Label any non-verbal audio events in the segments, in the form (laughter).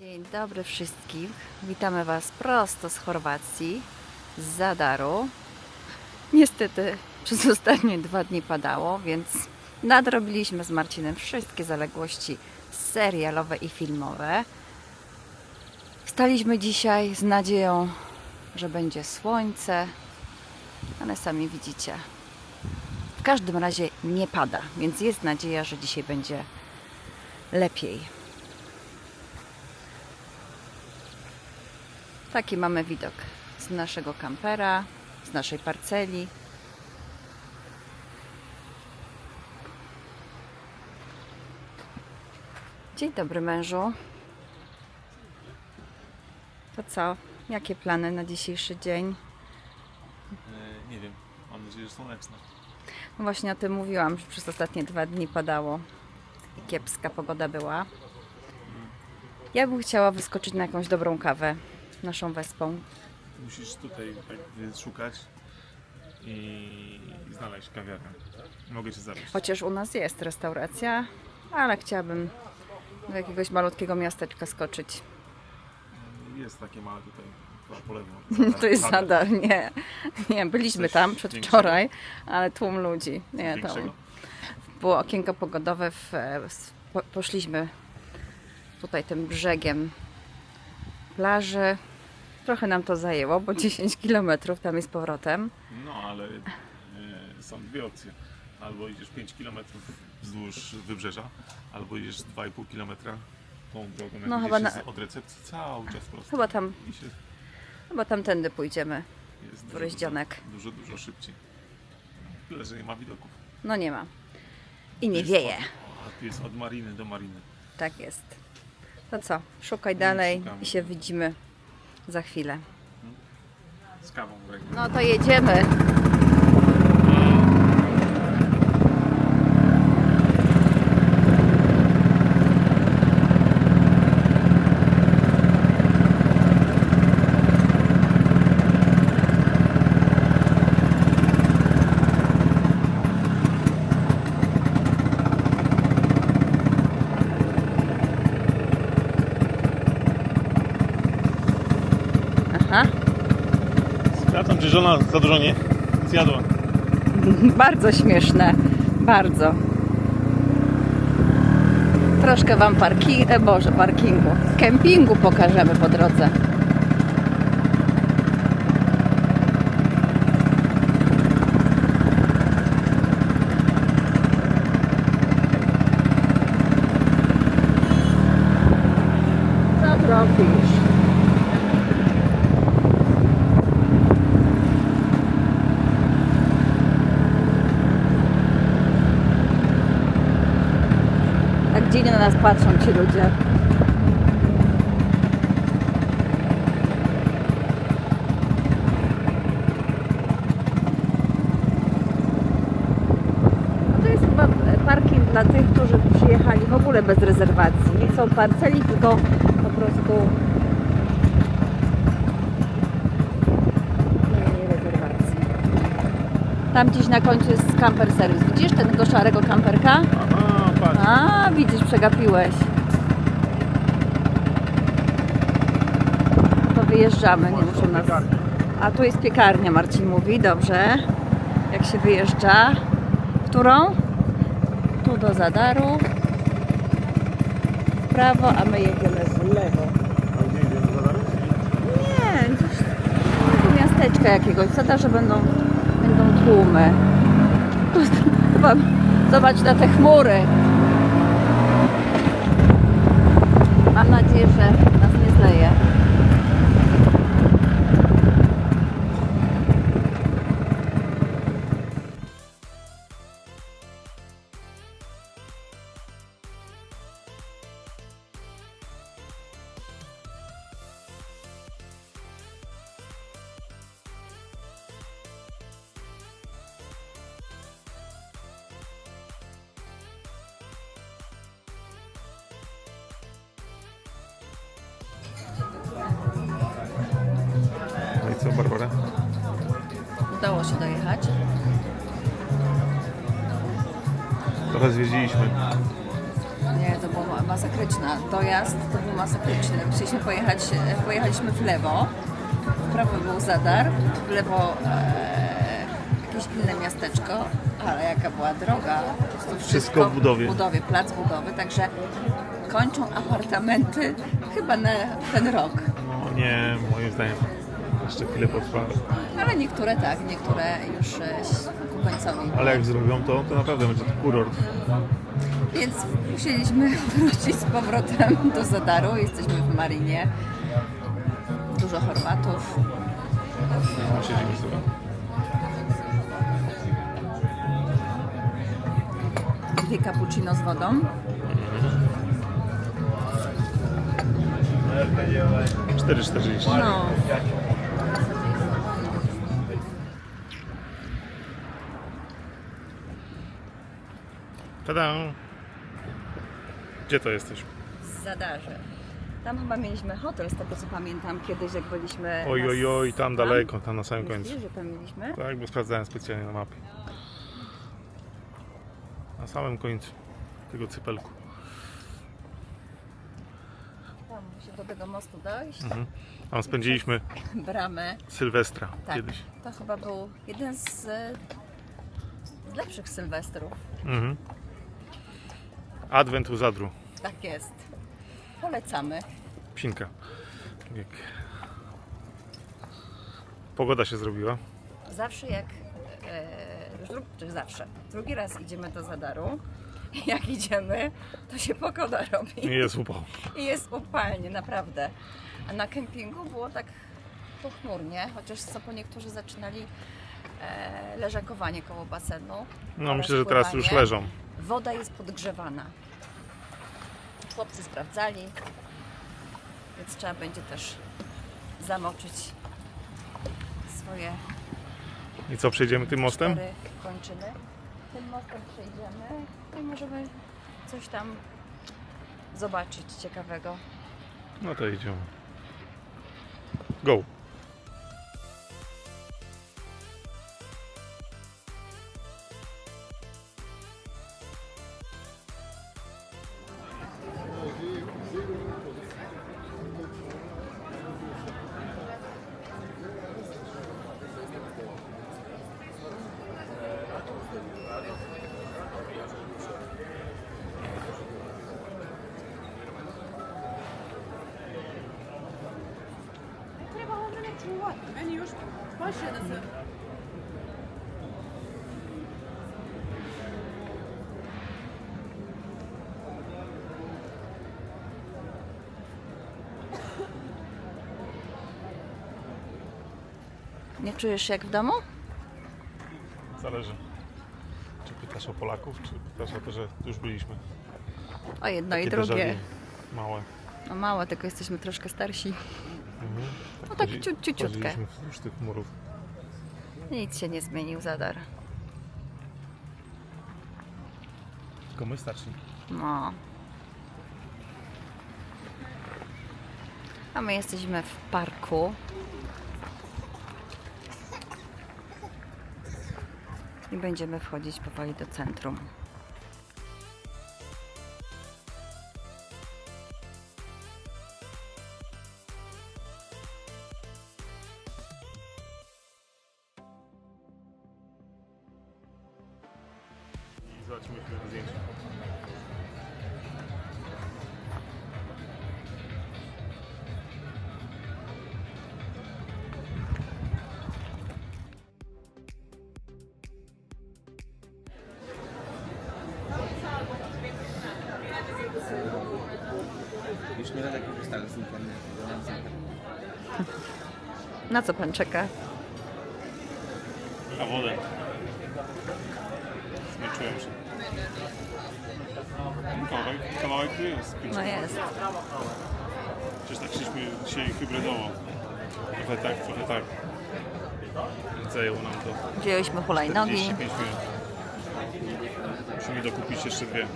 Dzień dobry wszystkim. Witamy Was prosto z Chorwacji, z Zadaru. Niestety przez ostatnie dwa dni padało, więc nadrobiliśmy z Marcinem wszystkie zaległości serialowe i filmowe. Wstaliśmy dzisiaj z nadzieją, że będzie słońce, ale sami widzicie. W każdym razie nie pada, więc jest nadzieja, że dzisiaj będzie lepiej. Taki mamy widok z naszego kampera, z naszej parceli. Dzień dobry mężu. To co? Jakie plany na dzisiejszy dzień? E, nie wiem, mam nadzieję, że słoneczne. No właśnie o tym mówiłam, że przez ostatnie dwa dni padało i kiepska pogoda była. Ja bym chciała wyskoczyć na jakąś dobrą kawę naszą wespą. Musisz tutaj tak więc szukać i znaleźć kawiarnię. Mogę cię zawieźć. Chociaż u nas jest restauracja, ale chciałabym do jakiegoś malutkiego miasteczka skoczyć. Jest takie małe tutaj, po lewo. (laughs) To jest Zadar. Zadar, nie. Nie, byliśmy Coś tam przedwczoraj, ale tłum ludzi. Nie, tam Większego? było okienko pogodowe, w, w, po, poszliśmy tutaj tym brzegiem plaży. Trochę nam to zajęło, bo 10 km tam z powrotem. No, ale e, są dwie opcje. Albo idziesz 5 km wzdłuż wybrzeża, albo idziesz 2,5 km tą drogą, jak No, no, chyba na- od recepcji cały czas prosto. Chyba tam, I się chyba tamtędy pójdziemy. jest dużo. Dużo, dużo, dużo szybciej. Tyle, że nie ma widoków. No nie ma. I nie Jest wieje. Od, jest od mariny do mariny. Tak jest. To co? Szukaj dalej szukamy. i się widzimy za chwilę. Z kawą w ręku. No to jedziemy. Aha, Sprawdzam, czy żona za dużo nie zjadła. bardzo śmieszne. Bardzo. Troszkę Wam parki... E, Boże, parkingu. Kempingu pokażemy po drodze. Co robisz? Tak dziwnie na nas patrzą ci ludzie. No to jest chyba parking dla tych, którzy przyjechali w ogóle bez rezerwacji. Nie chcą parceli, tylko po prostu. Tam gdzieś na końcu jest camper service. Widzisz tego szarego kamperka? Aha, A, widzisz, przegapiłeś. To wyjeżdżamy, nie muszą nas. A tu jest piekarnia, Marcin mówi, dobrze. Jak się wyjeżdża? Którą? Tu do Zadaru. W prawo, a my jedziemy w lewo. A gdzie idziemy za dalej? Nie, gdzieś do miasteczka jakiegoś. W Zadarze będą, będą tłumy. (laughs) Zobacz na te chmury. 妈妈精神。Udało się dojechać. Trochę zwiedziliśmy. Nie, to było masakryczna. Dojazd to był masakryczny. Chcieliśmy pojechać, pojechaliśmy w lewo. W prawo był Zadar, w lewo e, jakieś inne miasteczko, ale jaka była droga. Prostu Wszystko w budowie. W budowie, plac budowy, także kończą apartamenty chyba na ten rok. No nie, moim zdaniem jeszcze chwilę potrwa. Ale niektóre tak, niektóre już e, ku końcowi. Ale jak zrobią to, to naprawdę będzie to kurort. Więc musieliśmy (laughs) wrócić z powrotem do Zadaru. Jesteśmy w Marinie. Dużo Chorwatów. No, siedzimy sobie. Dwie cappuccino z wodą. 4,40. No, Tada! Gdzie to jesteś? Zadarze. Tam chyba mieliśmy hotel, z tego co pamiętam, kiedyś jak byliśmy... Oj, oj, oj, tam daleko, tam na samym końcu. Myślisz, że tam mieliśmy? Tak, bo sprawdzałem specjalnie na mapie. Na samym końcu tego cypelku. Tam się do tego mostu dojść. Mhm. Tam spędziliśmy (laughs) Bramę. Sylwestra Tak, kiedyś. to chyba był jeden z, z lepszych sylwestrów. Mhm. Adwent u Zadru. Tak jest. Polecamy. Psinka. Jak... Pogoda się zrobiła. Zawsze jak, e, już dru- czy zawsze, drugi raz idziemy do Zadaru, (laughs) jak idziemy, to się pogoda (laughs) I robi jest upał. i jest upalnie, naprawdę. A na kempingu było tak pochmurnie, chociaż co po niektórzy zaczynali e, leżakowanie koło basenu. No myślę, że teraz już leżą. Woda jest podgrzewana. Chłopcy sprawdzali, więc trzeba będzie też zamoczyć swoje I co, przejdziemy tym mostem? cztery kończyny. Tym mostem przejdziemy i możemy coś tam zobaczyć ciekawego. No to idziemy. Go! Da se... Nie czujesz się jak w domu? Zależy. Czy pytasz o Polaków, czy pytasz o to, że już byliśmy? O jedno i Takie drugie. déjà vu Małe. No mało, tylko jesteśmy troszkę starsi. Mhm. No tak chodzi- ciu- ciuciutkę. chodziliśmy wzdłuż tych murów. Nic się nie zmienił Zadar. Tylko my starsi. No. A my jesteśmy w parku. I będziemy wchodzić powoli do centrum. Na co pan czeka? Na wodę. Zmęczyłem się. Kawałek, kawałek tu jest. No jest. Przecież tak szliśmy dzisiaj hybrydowo. Trochę tak, trochę tak. Zajęło nam to Wzięliśmy hulajnogi. 45 minut. Musimy dokupić jeszcze dwie.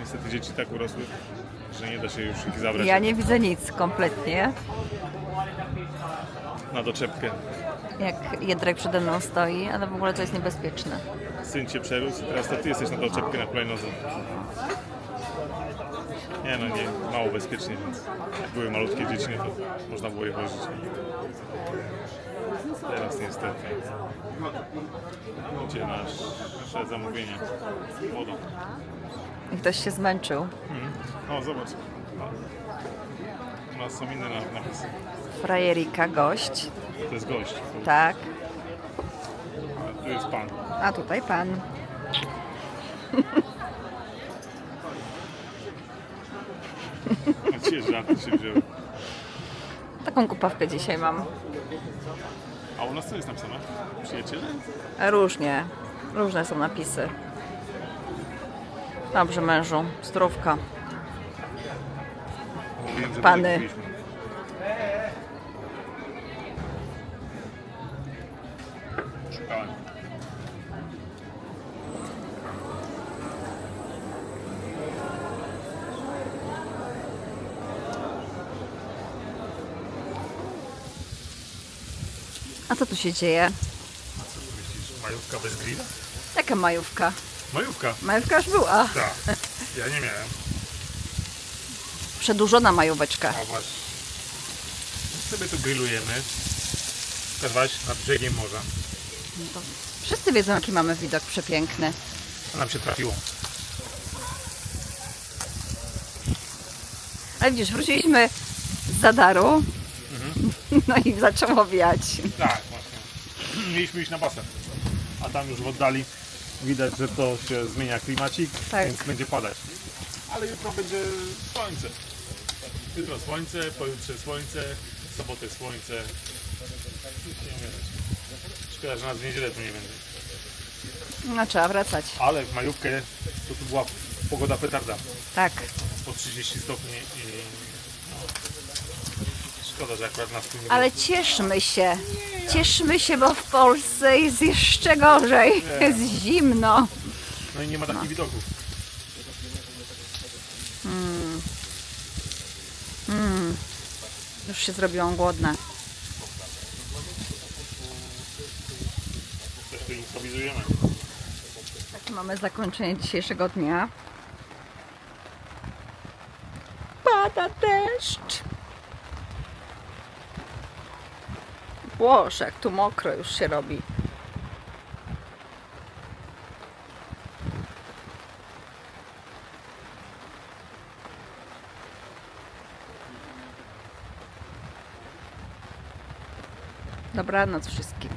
Niestety dzieci tak urosły, że nie da się już ich zabrać Ja nie widzę nic kompletnie. Na doczepkę. Jak Jedrek przede mną stoi, ale w ogóle to jest niebezpieczne. Syn cię przerósł, teraz to ty jesteś na doczepkę na hulajnodze. Nie no, nie, mało bezpiecznie, więc jak były malutkie dzieci, no to można było je wozić. Teraz niestety idzie nasze zamówienie wodą. I ktoś się zmęczył. Mhm. O, zobacz. Są inne na- napisy. Frajerika, gość. To jest gość, Tak. a tu jest pan. A tutaj pan. (laughs) A ci żarty się wzięły. Taką kupawkę dzisiaj mam. A u nas co jest napisane? Przyjaciele? Różnie. Różne są napisy. Dobrze, mężu. Zdrówka. Pany. Szukałem. A co tu się dzieje? A co myślisz? Majówka bez grilla? Jaka majówka? Majówka? Majówka już była. Tak. Ja nie miałem. Przedłużona majóweczka. A właśnie. Sobie tu grillujemy. Pokazać nad brzegiem morza. Wszyscy wiedzą, jaki mamy widok przepiękny. A nam się trafiło. Ale widzisz, wróciliśmy z Zadaru. (laughs) No i zaczęło wiać. Tak, właśnie. Mieliśmy iść na basen. A tam już w oddali widać, że to się zmienia klimacik, Tak. więc będzie padać. Ale jutro będzie słońce. Jutro słońce, pojutrze słońce, w sobotę słońce. Szkoda, że nas w niedzielę tu nie będzie. No trzeba wracać. Ale w majówkę to tu była pogoda petarda. Tak. Po 30 stopni i no, szkoda, że akurat nas tu nie Ale cieszmy się. Cieszmy się, bo w Polsce jest jeszcze gorzej. Nie. Jest zimno. No i nie ma takich widoków. Już się zrobiłam głodna. Też improwizujemy. Takie mamy zakończenie dzisiejszego dnia. Pada deszcz. Boże, jak tu mokro już się robi. Dobranoc wszystkim.